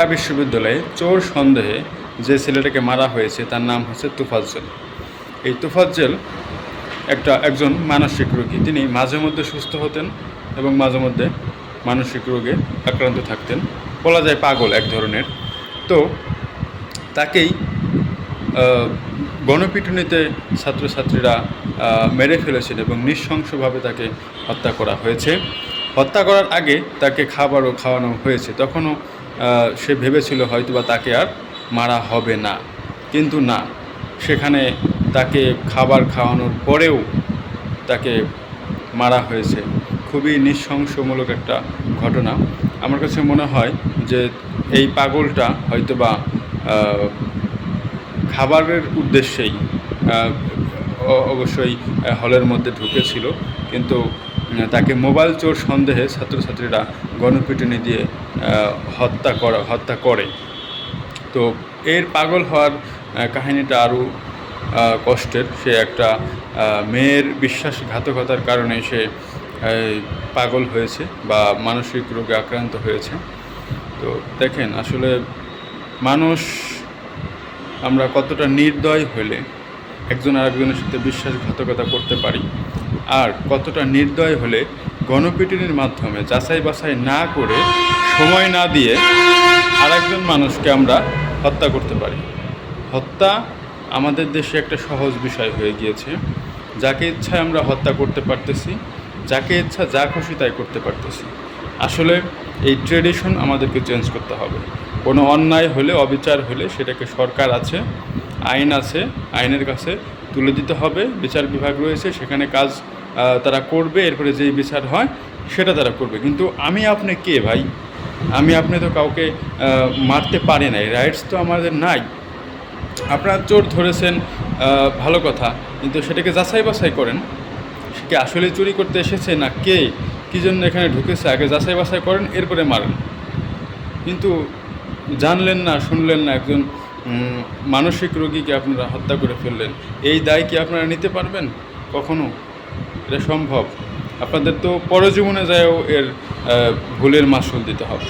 ঢাকা বিশ্ববিদ্যালয়ে চোর সন্দেহে যে ছেলেটাকে মারা হয়েছে, তার নাম হচ্ছে তুফাজ্জল। এই তুফাজ্জল একটা একজন মানসিক রোগী। তিনি মাঝে মধ্যে সুস্থ হতেন এবং মাঝে মধ্যে মানসিক রোগে আক্রান্ত থাকতেন। বলা যায় পাগল এক ধরনের। তো তাকেই গণপিটুনিতে ছাত্রছাত্রীরা মেরে ফেলেছেন এবং নৃশংসভাবে তাকে হত্যা করা হয়েছে। হত্যা করার আগে তাকে খাবারও খাওয়ানো হয়েছে। তখনও সে ভেবেছিল হয়তোবা তাকে আর মারা হবে না। কিন্তু না, সেখানে তাকে খাবার খাওয়ানোর পরেও তাকে মারা হয়েছে। খুবই নৃশংসমূলক একটা ঘটনা। আমার কাছে মনে হয় যে এই পাগলটা হয়তোবা খাবারের উদ্দেশ্যেই অবশ্যই হলের মধ্যে ঢুকেছিল। কিন্তু তাকে মোবাইল চোর সন্দেহে ছাত্রছাত্রীরা গণপিটুনি দিয়ে হত্যা করা, হত্যা করে। তো এর পাগল হওয়ার কাহিনীটা আরও কষ্টের। সে একটা মেয়ের বিশ্বাসঘাতকতার কারণে সে পাগল হয়েছে বা মানসিক রোগে আক্রান্ত হয়েছে। তো দেখেন, আসলে মানুষ আমরা কতটা নির্দয় হলে একজন আরেকজনের সাথে বিশ্বাসঘাতকতা করতে পারি। আর কতটা নির্দয় হলে গণপিটুনির মাধ্যমে যাচাই বাছাই না করে সময় না দিয়ে আরেকজন মানুষকে আমরা হত্যা করতে পারি। হত্যা আমাদের দেশে একটা সহজ বিষয় হয়ে গিয়েছে। যাকে ইচ্ছা আমরা হত্যা করতে পারতেছি, যাকে ইচ্ছা যা খুশি তাই করতে পারতেছি। আসলে এই ট্রেডিশন আমাদেরকে চেঞ্জ করতে হবে। কোনো অন্যায় হলে, অবিচার হলে সেটাকে সরকার আছে, আইন আছে, আইনের কাছে তুলে দিতে হবে, বিচার বিভাগ রয়েছে, সেখানে কাজ তারা করবে, এরপরে যেই বিচার হয় সেটা তারা করবে। কিন্তু আমি আপনি কে ভাই? আমি, আপনি তো কাউকে মারতে পারি নাই রাইটস তো আমাদের নাই। আপনার চোর ধরেছেন ভালো কথা, কিন্তু সেটাকে যাচাই বাছাই করেন। সে কি আসলে চুরি করতে এসেছে, না কে? কী জন্য এখানে ঢুকেছে? আগে যাচাই বাছাই করেন, এরপরে মারেন। কিন্তু জানলেন না, শুনলেন না, একজন মানসিক রোগীকে আপনারা হত্যা করে ফেললেন। এই দায় কি আপনারা নিতে পারবেন? কখনো? এটা সম্ভব। আপনাদের তো পরজীবনে যায়ও এর ভুলের মাসুল দিতে হবে।